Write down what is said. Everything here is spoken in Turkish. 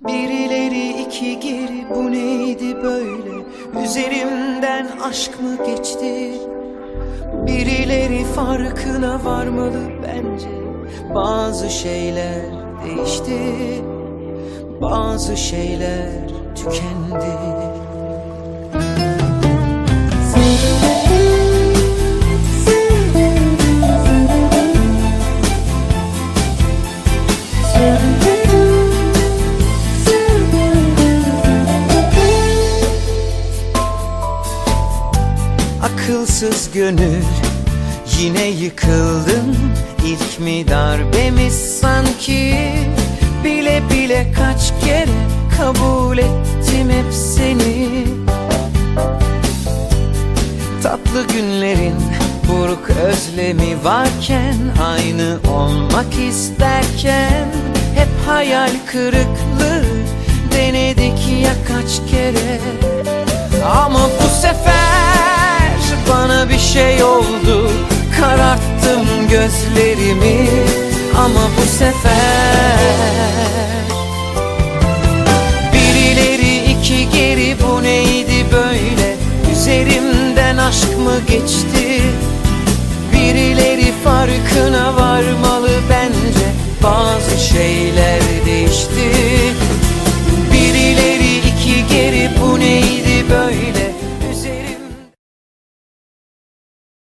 Birileri iki geri bu neydi böyle? Üzerimden aşk mı geçti? Birileri farkına varmalı bence. Bazı şeyler değişti. Bazı şeyler tükendi Akılsız gönül. Yine yıkıldım İlk mi darbemiz sanki. Bile bile kaç kere kabul ettim hep seni. Tatlı günlerin buruk özlemi varken Aynı olmak isterken Hep hayal kırıklığı denedik ya kaç kere şey oldu Kararttım gözlerimi ama bu sefer Birileri iki geri bu neydi böyle? Üzerimden aşk mı geçti? Birileri farkına varmalı bence. Bazı şeyler değil